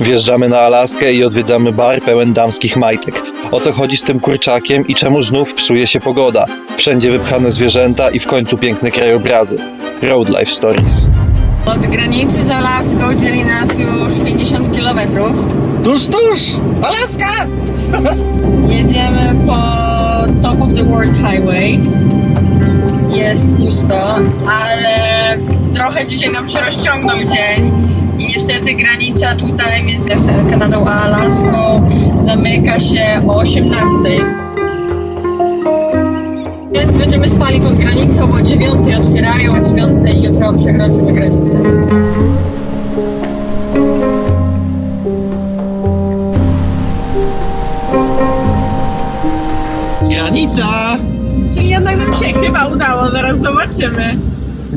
Wjeżdżamy na Alaskę i odwiedzamy bar pełen damskich majtek. O co chodzi z tym kurczakiem i czemu znów psuje się pogoda? Wszędzie wypchane zwierzęta i w końcu piękne krajobrazy. Road Life Stories. Od granicy z Alaską dzieli nas już 50 km. Tuż, tuż! Alaska! Jedziemy po top of the world highway. Jest pusto, ale trochę dzisiaj nam się rozciągnął dzień i niestety granica tutaj między Kanadą a Alaską zamyka się o 18. Więc będziemy spali pod granicą, o 9 otwierają, o 9 jutro przekroczymy granicę.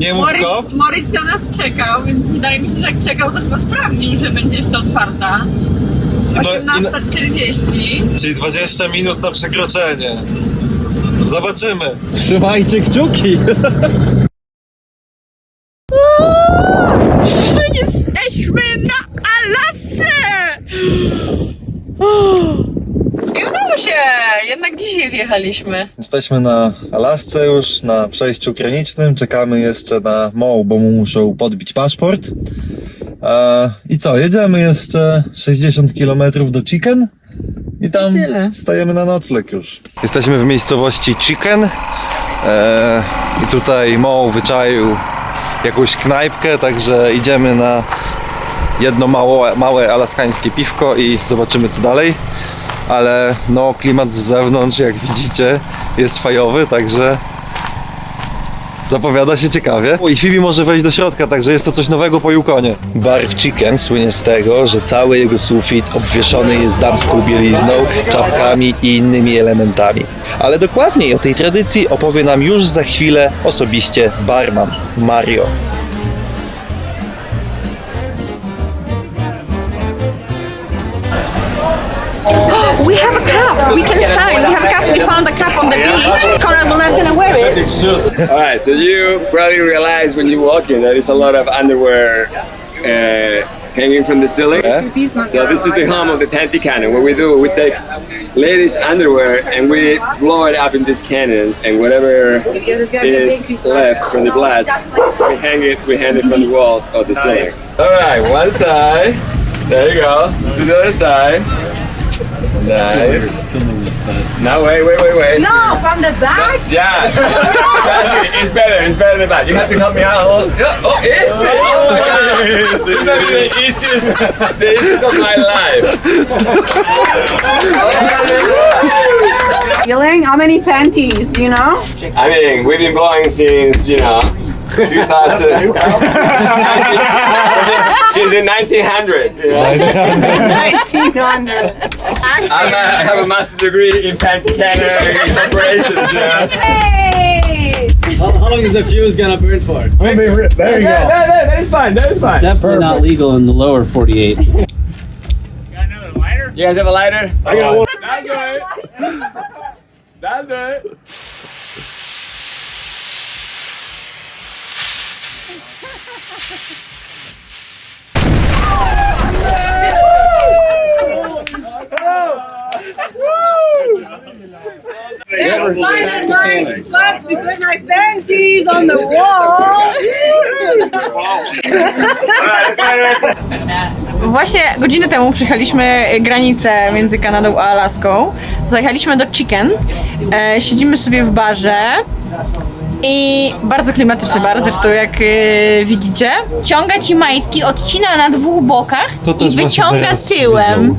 Nie mów hop. Moritz, Moritz na nas czekał, więc wydaje mi się, że jak czekał, to chyba sprawdził, że będzie jeszcze otwarta. No i na- 18.40. Czyli 20 minut na przekroczenie. Zobaczymy. Trzymajcie kciuki! Jesteśmy na Alasce! Jednak dzisiaj wjechaliśmy. Jesteśmy na Alasce już, na przejściu granicznym. Czekamy jeszcze na Mo, bo mu muszą podbić paszport. E, I co, jedziemy jeszcze 60 km do Chicken i tam I tyle. stajemy na nocleg już. Jesteśmy w miejscowości Chicken e, i tutaj Mo wyczaił jakąś knajpkę, także idziemy na jedno mało, małe alaskańskie piwko i zobaczymy co dalej. Ale no klimat z zewnątrz, jak widzicie, jest fajowy, także zapowiada się ciekawie. I Phoebe może wejść do środka, także jest to coś nowego po Yukonie. Bar w Chicken słynie z tego, że cały jego sufit obwieszony jest damską bielizną, czapkami i innymi elementami. Ale dokładniej o tej tradycji opowie nam już za chwilę osobiście barman Mario. Have a cup. We can sign. We have a cup. We found a cup on the beach. Conrad will not gonna wear it. All right, so you probably realize when you walk in that there's a lot of underwear uh, hanging from the ceiling. So this is the home of the panty cannon. What we do, we take ladies' underwear and we blow it up in this cannon, and whatever is left from the blast, we hang it, we hang it from the walls of the ceiling. All right, one side. There you go. To the other side. Nice. Now wait, wait, wait, wait. No, from the back. Yeah, oh, That's it. it's better. It's better than that. You have to help me out. a little. Yeah, Oh, easy! Oh my god! It's gonna the easiest, the easiest of my life. Feeling? How many panties? Do you know? I mean, we've been blowing since you know 2000. since the 1900s. You know? 1900. I'm a, I have a master's degree in panty cannon operations. Yeah. Hey! How, how long is the fuse gonna burn for? There you go. That, that, that is fine. That is fine. Definitely not legal in the lower 48. You guys have a lighter? I got one. That's good. That's good. Właśnie godzinę temu przejechaliśmy granicę między Kanadą a Alaską. Zajechaliśmy do Chicken. E, siedzimy sobie w barze. I bardzo klimatyczny bar, zresztą jak e, widzicie. Ciąga ci majtki, odcina na dwóch bokach To też i właśnie wyciąga teraz tyłem.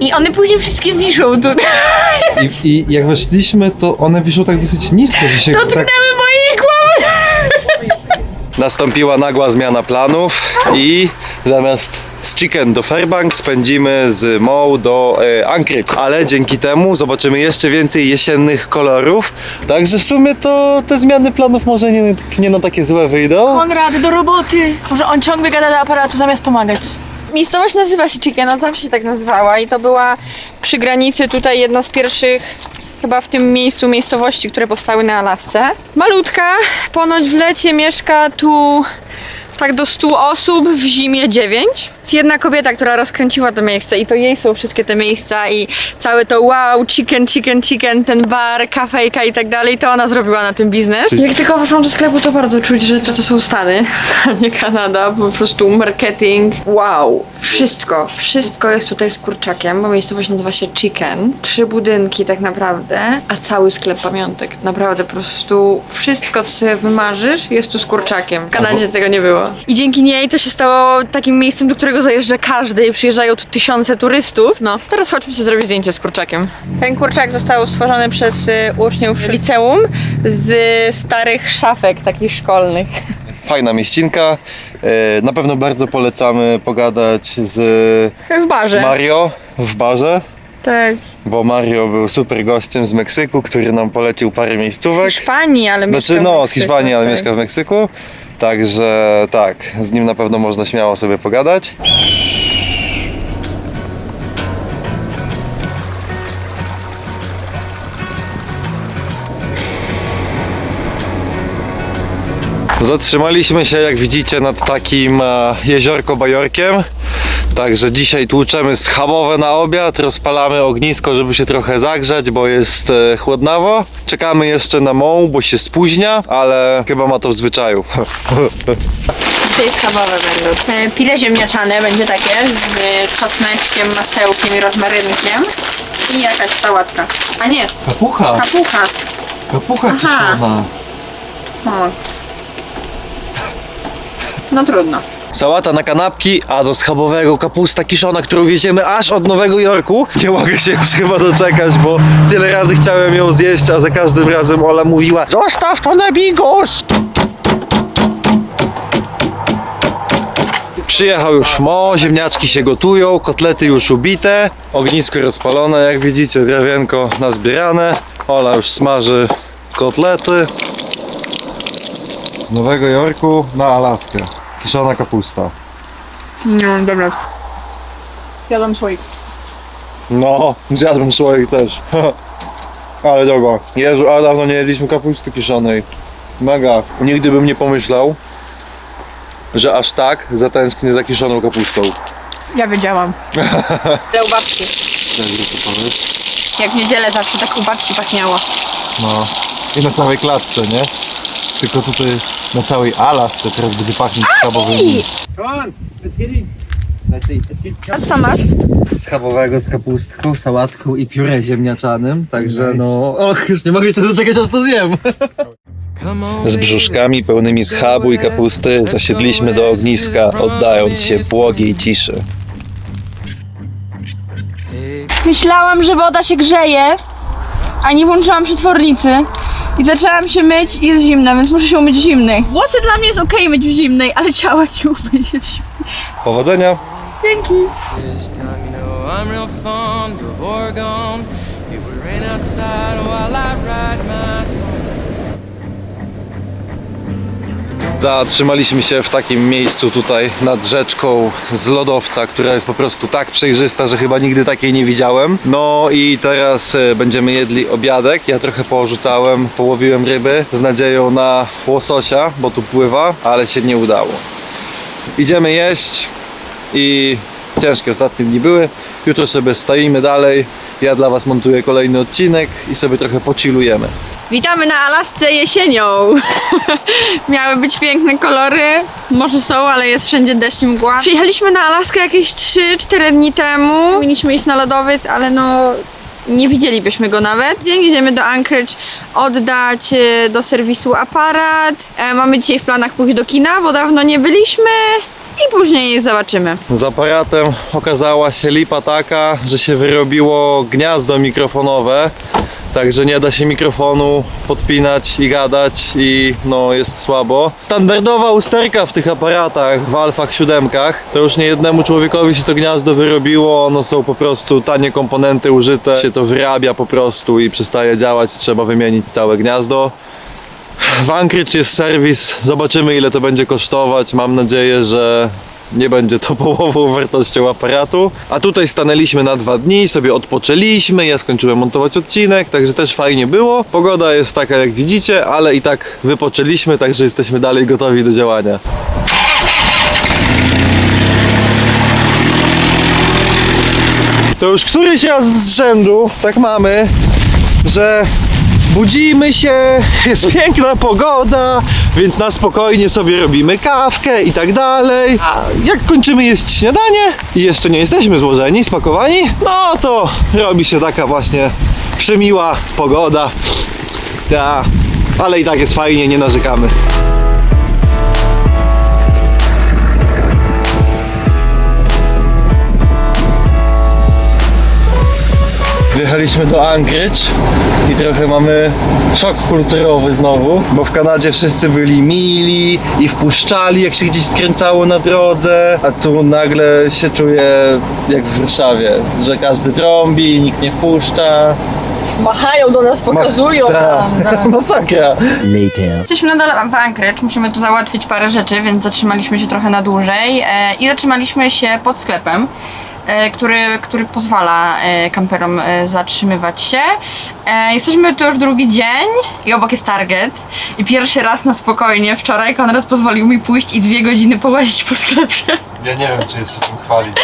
I one później wszystkie wiszą tutaj. I, I jak weszliśmy, to one wiszą tak dosyć nisko, że się tak... Dotknęły mojej głowy. Nastąpiła nagła zmiana planów i zamiast z Chicken do Fairbanks spędzimy z Mo do e, Anchorage. Ale dzięki temu zobaczymy jeszcze więcej jesiennych kolorów. Także w sumie to te zmiany planów może nie, nie na takie złe wyjdą. Konrad, do roboty! Może on ciągle gada do aparatu zamiast pomagać. Miejscowość nazywa się Chicken, ona zawsze się tak nazywała i to była przy granicy tutaj jedna z pierwszych chyba w tym miejscu miejscowości, które powstały na Alasce. Malutka, ponoć w lecie mieszka tu tak do 100 osób, w zimie 9. Jest jedna kobieta, która rozkręciła to miejsce i to jej są wszystkie te miejsca i całe to wow, chicken, chicken, chicken, ten bar, kafejka i tak dalej, to ona zrobiła na tym biznes. Jak tylko weszłam do sklepu, to bardzo czuć, że to są Stany, a nie Kanada, po prostu marketing. Wow, wszystko, wszystko jest tutaj z kurczakiem, bo miejscowość nazywa się Chicken. Trzy budynki tak naprawdę, a cały sklep pamiątek. Naprawdę po prostu wszystko, co sobie wymarzysz, jest tu z kurczakiem. W Kanadzie tego nie było. I dzięki niej to się stało takim miejscem, do którego zajeżdża każdy i przyjeżdżają tu tysiące turystów. No, teraz chodźmy się zrobić zdjęcie z kurczakiem. Ten kurczak został stworzony przez y, uczniów liceum z starych szafek takich szkolnych. Fajna mieścinka. E, Na pewno bardzo polecamy pogadać z W barze. Mario w barze, tak. bo Mario był super gościem z Meksyku, który nam polecił parę miejscówek. Hiszpanii, ale Znaczy mieszka w no, z Meksyku, Hiszpanii, ale tak. mieszka w Meksyku. Także tak, z nim na pewno można śmiało sobie pogadać. Zatrzymaliśmy się, jak widzicie, nad takim e, jeziorko-bajorkiem. Także dzisiaj tłuczemy schabowe na obiad, rozpalamy ognisko, żeby się trochę zagrzać, bo jest e, chłodnawo. Czekamy jeszcze na moł, bo się spóźnia, ale chyba ma to w zwyczaju. Dzisiaj schabowe będą. E, Pile ziemniaczane będzie takie z czosneczkiem, masełkiem i rozmarynkiem. I jakaś sałatka. A nie, Kapucha! kapucha. Kapucha kiszona. No trudno. Sałata na kanapki, a do schabowego kapusta kiszona, którą wieziemy aż od Nowego Jorku. Nie mogę się już chyba doczekać, bo tyle razy chciałem ją zjeść, a za każdym razem Ola mówiła Zostaw to na bigos! Przyjechał już Mo, ziemniaczki się gotują, kotlety już ubite, ognisko rozpalone, jak widzicie, drewienko nazbierane. Ola już smaży kotlety. Z Nowego Jorku na Alaskę. Kiszona kapusta. No, dobra. Jadam słoik. No, zjadłem słoik też. Ale dobra. Jezu, ale dawno nie jedliśmy kapusty kiszonej. Mega. Nigdy bym nie pomyślał, że aż tak zatęsknię za kiszoną kapustą. Ja wiedziałam. Ale u babci. Jak w niedzielę zawsze tak u babci pachniało. No. I na całej klatce, nie? Tylko tutaj na całej Alasce teraz będzie pachnieć schabowymi. Come on, let's get in. Let's eat. Let's get. A co masz? schabowego z kapustką, sałatką i pióre ziemniaczanym, także no, och, już nie mogę się doczekać aż to zjem. Z brzuszkami pełnymi schabu i kapusty zasiedliśmy do ogniska, oddając się błogiej ciszy. Myślałam, że woda się grzeje, a nie włączyłam przetwornicy. I zaczęłam się myć i jest zimna, więc muszę się umyć w zimnej. Włosy dla mnie jest okej myć w zimnej, ale ciała się umyć w zimnej. Powodzenia! Dzięki. Zatrzymaliśmy się w takim miejscu tutaj nad rzeczką z lodowca, która jest po prostu tak przejrzysta, że chyba nigdy takiej nie widziałem. No i teraz e, będziemy jedli obiadek. Ja trochę porzucałem, połowiłem ryby z nadzieją na łososia, bo tu pływa, ale się nie udało. Idziemy jeść i ciężkie ostatnie dni były. Jutro sobie stoimy dalej. Ja dla Was montuję kolejny odcinek i sobie trochę pochillujemy. Witamy na Alasce jesienią. Miały być piękne kolory, może są, ale jest wszędzie deszcz i mgła. Przyjechaliśmy na Alaskę jakieś 3-4 dni temu. Powinniśmy iść na lodowiec, ale no nie widzielibyśmy go nawet. Jedziemy do Anchorage oddać e, do serwisu aparat. E, Mamy dzisiaj w planach pójść do kina, bo dawno nie byliśmy. I później zobaczymy. Z aparatem okazała się lipa taka, że się wyrobiło gniazdo mikrofonowe, także nie da się mikrofonu podpinać i gadać i no jest słabo. Standardowa usterka w tych aparatach, w alfach siódemkach, to już nie jednemu człowiekowi się to gniazdo wyrobiło, one są po prostu tanie komponenty użyte, się to wyrabia po prostu i przestaje działać, trzeba wymienić całe gniazdo. W Anchorage jest serwis, zobaczymy ile to będzie kosztować. Mam nadzieję, że nie będzie to połową wartością aparatu. A tutaj stanęliśmy na dwa dni, sobie odpoczęliśmy, ja skończyłem montować odcinek, także też fajnie było. Pogoda jest taka jak widzicie, ale i tak wypoczęliśmy, także jesteśmy dalej gotowi do działania. To już któryś raz z rzędu tak mamy, że budzimy się, jest piękna pogoda, więc na spokojnie sobie robimy kawkę i tak dalej. A jak kończymy jeść śniadanie i jeszcze nie jesteśmy złożeni, spakowani, no to robi się taka właśnie przemiła pogoda. Ta, ale i tak jest fajnie, nie narzekamy. Wjechaliśmy do Anchorage i trochę mamy szok kulturowy znowu, bo w Kanadzie wszyscy byli mili i wpuszczali jak się gdzieś skręcało na drodze, a tu nagle się czuję jak w Warszawie, że każdy trąbi, nikt nie wpuszcza. Machają do nas, pokazują Ta, nam. masakra. Jesteśmy nadal w Anchorage, musimy tu załatwić parę rzeczy, więc zatrzymaliśmy się trochę na dłużej e, i zatrzymaliśmy się pod sklepem. E, Który, który pozwala e, kamperom e, zatrzymywać się. Jesteśmy tu już drugi dzień i obok jest Target. I pierwszy raz na spokojnie wczoraj Konrad pozwolił mi pójść i dwie godziny połazić po sklepie. Ja nie wiem, czy jest się czym chwalić.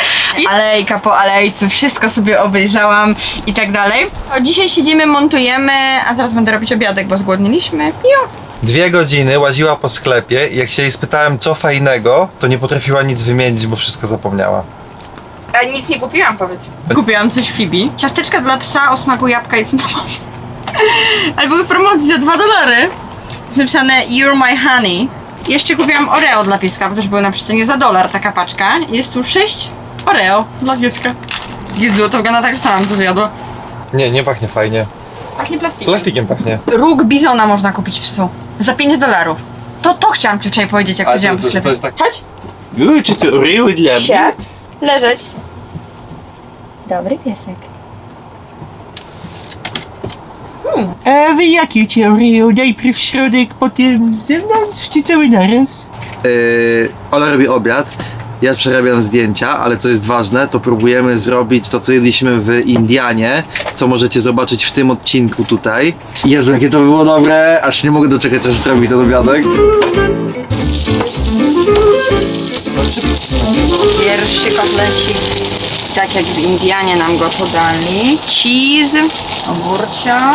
Alejka po alejce, wszystko sobie obejrzałam i tak dalej. O, dzisiaj siedzimy, montujemy, a zaraz będę robić obiadek, bo zgłodniliśmy. Jo! Dwie godziny łaziła po sklepie i jak się jej spytałem co fajnego, to nie potrafiła nic wymienić, bo wszystko zapomniała. A nic nie kupiłam, powiedz. Kupiłam coś Fibi. Ciasteczka dla psa o smaku jabłka i cynamonu. Ale były w promocji za 2 dolary. Jest napisane You're my honey. Jeszcze kupiłam Oreo dla pieska, bo też były na przecenie za dolar taka paczka. Jest tu 6 Oreo dla pieska. Jezu, to wygląda tak, że sama bym to zjadła. Nie, nie pachnie fajnie. Pachnie plastikiem. Plastikiem pachnie. Róg bizona można kupić psu. Za 5 dolarów. To to chciałam ci wczoraj powiedzieć, jak A, to- po to- sklepie. to jest tak- Chodź. Uj, czy to ryły dla mnie? Siad. Leżeć. Dobry piesek. A wy jakie teorie? Najpierw środek, potem z zewnątrz, czy cały naraz? Yy, Ola robi obiad. Ja przerabiam zdjęcia, ale co jest ważne, to próbujemy zrobić to, co jedliśmy w Indianie, co możecie zobaczyć w tym odcinku tutaj. Jezu, jakie to było dobre, aż nie mogę doczekać, aż zrobi ten obiadek. Pierwszy kotlecik, tak jak w Indianie nam go podali. Cheese, ogórcia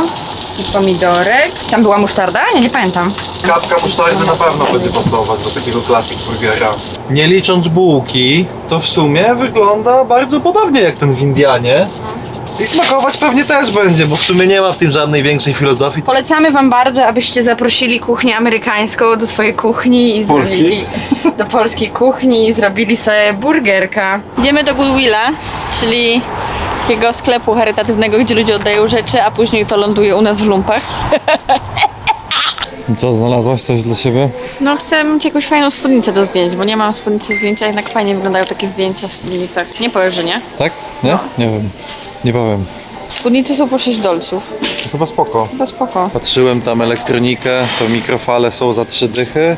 i pomidorek. Tam była musztarda? Ja nie pamiętam. Kapka musztardy na pewno będzie pasować do takiego classic burgera. Nie licząc bułki, to w sumie wygląda bardzo podobnie jak ten w Indianie. I smakować pewnie też będzie, bo w sumie nie ma w tym żadnej większej filozofii. Polecamy wam bardzo, abyście zaprosili kuchnię amerykańską do swojej kuchni i Polskiej? zrobili do polskiej kuchni i zrobili sobie burgerka. Idziemy do Goodwilla, czyli takiego sklepu charytatywnego, gdzie ludzie oddają rzeczy, a później to ląduje u nas w lumpach. Co, znalazłaś coś dla siebie? No chcę mieć jakąś fajną spódnicę do zdjęć, bo nie mam spódnicy zdjęcia, jednak fajnie wyglądają takie zdjęcia w spódnicach. Nie powiesz, że nie? Tak? Nie? Nie wiem. Nie powiem. Spódnice są po 6 dolców. Chyba spoko. Chyba spoko. Patrzyłem tam elektronikę, to mikrofale są za trzy dychy,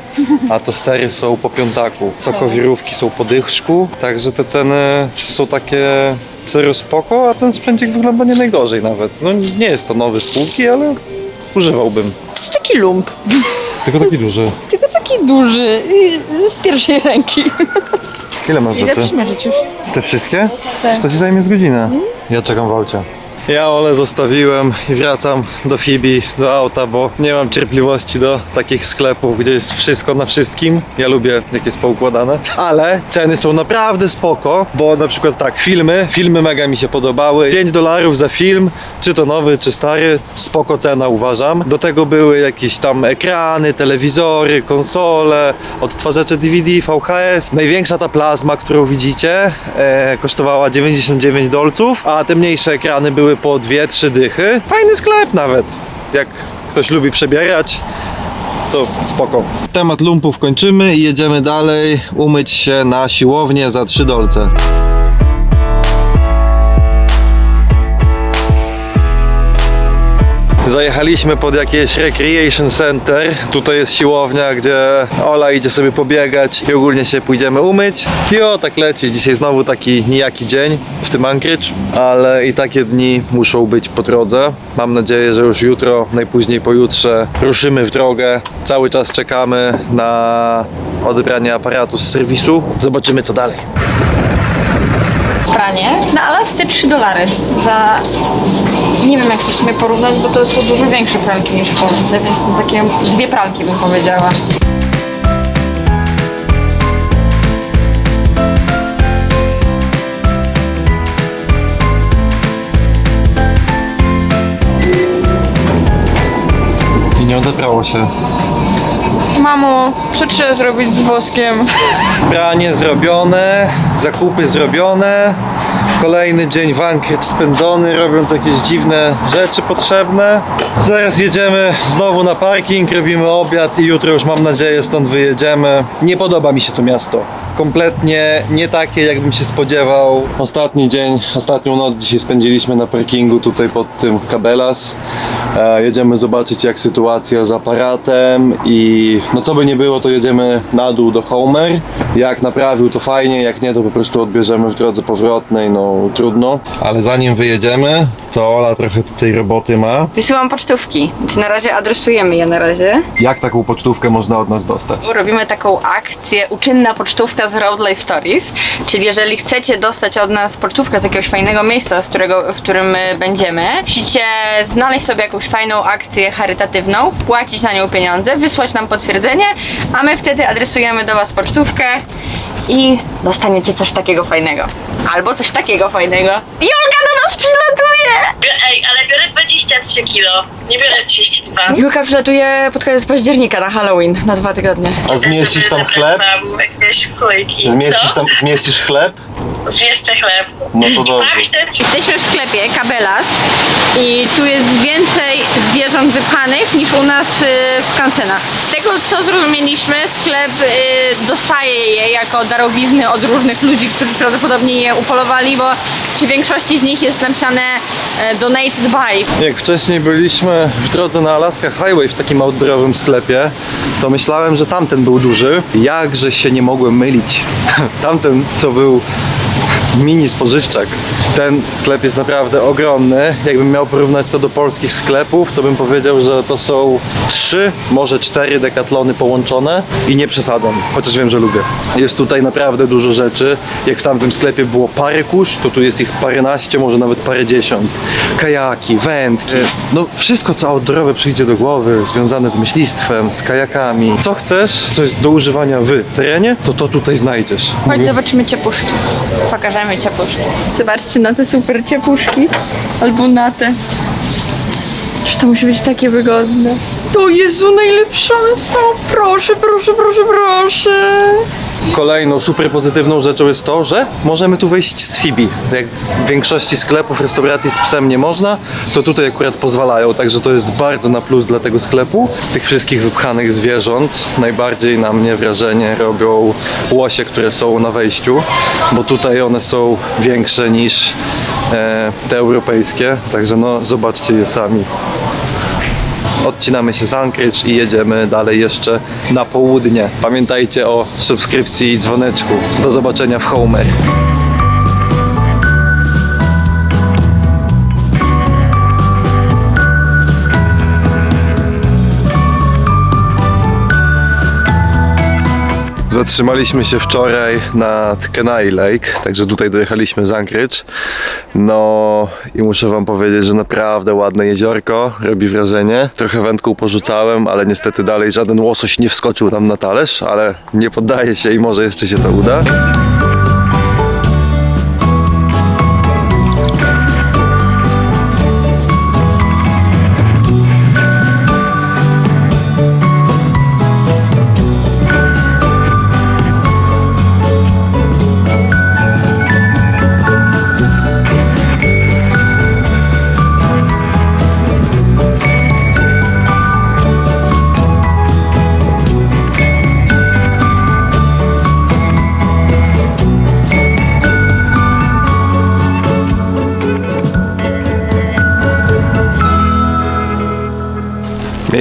a to stery są po piątaku. Sokowirówki są po dychszku, także te ceny są takie serio spoko, a ten sprzęcik wygląda nie najgorzej nawet. No nie jest to nowy z półki, ale używałbym. To jest taki lump, Tylko taki duży. tylko taki duży, i z pierwszej ręki. Ile masz Ile rzeczy? przymierzyć już? Te wszystkie? Tak. To ci zajmie z godzinę. Ja czekam w aucie. Ja Ole zostawiłem i wracam do Fibi, do auta, bo nie mam cierpliwości do takich sklepów, gdzie jest wszystko na wszystkim. Ja lubię, jak jest poukładane. Ale ceny są naprawdę spoko, bo na przykład tak, filmy, filmy mega mi się podobały. 5 dolarów za film, czy to nowy, czy stary, spoko cena uważam. Do tego były jakieś tam ekrany, telewizory, konsole, odtwarzacze DVD, VHS. Największa ta plazma, którą widzicie, e, kosztowała 99 dolców, a te mniejsze ekrany były po 2-3 dychy. Fajny sklep nawet, jak ktoś lubi przebierać. To spoko. Temat lumpów kończymy i jedziemy dalej umyć się na siłownię za 3 dolce. Zajechaliśmy pod jakieś recreation center. Tutaj jest siłownia, gdzie Ola idzie sobie pobiegać i ogólnie się pójdziemy umyć. I o, tak leci. Dzisiaj znowu taki nijaki dzień w tym Anchorage, ale i takie dni muszą być po drodze. Mam nadzieję, że już jutro, najpóźniej pojutrze ruszymy w drogę. Cały czas czekamy na odebranie aparatu z serwisu. Zobaczymy co dalej. Na Alasce 3 dolary za... Nie wiem jak to w sumie porównać, bo to są dużo większe pralki niż w Polsce, więc no takie dwie pralki bym powiedziała. I nie odebrało się. Mamo, co trzeba zrobić z woskiem? Branie zrobione, zakupy zrobione. Kolejny dzień w Anchorage spędzony, robiąc jakieś dziwne rzeczy potrzebne. Zaraz jedziemy znowu na parking, robimy obiad i jutro już mam nadzieję stąd wyjedziemy. Nie podoba mi się to miasto. Kompletnie nie takie, jakbym się spodziewał. Ostatni dzień, ostatnią noc dzisiaj spędziliśmy na parkingu tutaj pod tym Kabelas. E, jedziemy zobaczyć jak sytuacja z aparatem i no co by nie było, to jedziemy na dół do Homer. Jak naprawił to fajnie, jak nie to po prostu odbierzemy w drodze powrotnej, no trudno. Ale zanim wyjedziemy, to Ola trochę tutaj roboty ma. Wysyłam pocztówki. Znaczy na razie adresujemy je na razie. Jak taką pocztówkę można od nas dostać? Robimy taką akcję Uczynna Pocztówka z Road Life Stories, czyli jeżeli chcecie dostać od nas pocztówkę z jakiegoś fajnego miejsca, z którego, w którym y, będziemy, musicie znaleźć sobie jakąś fajną akcję charytatywną, wpłacić na nią pieniądze, wysłać nam potwierdzenie, a my wtedy adresujemy do was pocztówkę i dostaniecie coś takiego fajnego. Albo coś takiego fajnego. Jolka do nas przylatuje! Ej, ale biorę 23 kilo, nie biorę 32. Julka przylatuje pod koniec października na Halloween, na dwa tygodnie. A zmieścisz tam chleb? Mam jakieś słoiki. Zmieścisz Co? tam, zmieścisz chleb? Zmieszczę chleb. No to dobrze. Pachty. Jesteśmy w sklepie Kabelas i tu jest więcej zwierząt wypchanych niż u nas y, w skansenach. Z tego co zrozumieliśmy, sklep y, dostaje je jako darowizny od różnych ludzi, którzy prawdopodobnie je upolowali, bo przy większości z nich jest napisane e, donated by. Jak wcześniej byliśmy w drodze na Alaska Highway w takim outdoorowym sklepie, to myślałem, że tamten był duży. Jakże się nie mogłem mylić. Tamten to był mini spożywczak. Ten sklep jest naprawdę ogromny. Jakbym miał porównać to do polskich sklepów, to bym powiedział, że to są trzy, może cztery dekatlony połączone i nie przesadzam, chociaż wiem, że lubię. Jest tutaj naprawdę dużo rzeczy. Jak w tamtym sklepie było parę kurz, to tu jest ich paręnaście, może nawet parędziesiąt. Kajaki, wędki, no wszystko co outdoorowe przyjdzie do głowy, związane z myślistwem, z kajakami. Co chcesz, coś do używania w terenie, to to tutaj znajdziesz. Chodź zobaczymy ciepłuszki. Pokażemy ciepłuszki. Zobaczcie na te super ciepłuszki. Albo na te. Czy to musi być takie wygodne? To Jezu, najlepsze one są. Proszę, proszę, proszę, proszę. Kolejną super pozytywną rzeczą jest to, że możemy tu wejść z Fibi. Jak w większości sklepów, restauracji z psem nie można, to tutaj akurat pozwalają, także to jest bardzo na plus dla tego sklepu. Z tych wszystkich wypchanych zwierząt najbardziej na mnie wrażenie robią łosie, które są na wejściu, bo tutaj one są większe niż e, te europejskie, także no zobaczcie je sami. Odcinamy się z Anchorage i jedziemy dalej jeszcze na południe. Pamiętajcie o subskrypcji i dzwoneczku. Do zobaczenia w Homer. Zatrzymaliśmy się wczoraj nad Kenai Lake, także tutaj dojechaliśmy z Anchorage. No i muszę wam powiedzieć, że naprawdę ładne jeziorko, robi wrażenie. Trochę wędką porzucałem, ale niestety dalej żaden łosoś nie wskoczył nam na talerz, ale nie poddaję się i może jeszcze się to uda.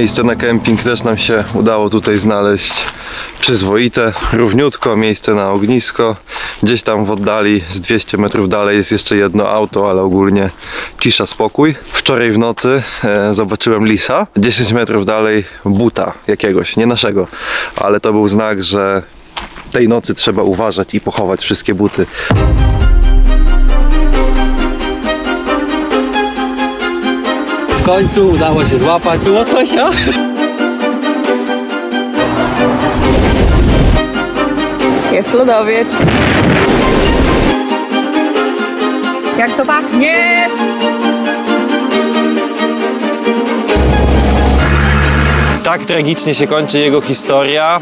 Miejsce na kemping też nam się udało tutaj znaleźć przyzwoite, równiutko, miejsce na ognisko. Gdzieś tam w oddali, z 200 metrów dalej jest jeszcze jedno auto, ale ogólnie cisza, spokój. Wczoraj w nocy e, zobaczyłem lisa, 10 metrów dalej buta jakiegoś, nie naszego, ale to był znak, że tej nocy trzeba uważać i pochować wszystkie buty. Końcu udało się złapać łososia. Jest lodowiec. Jak to pachnie! Tak tragicznie się kończy jego historia.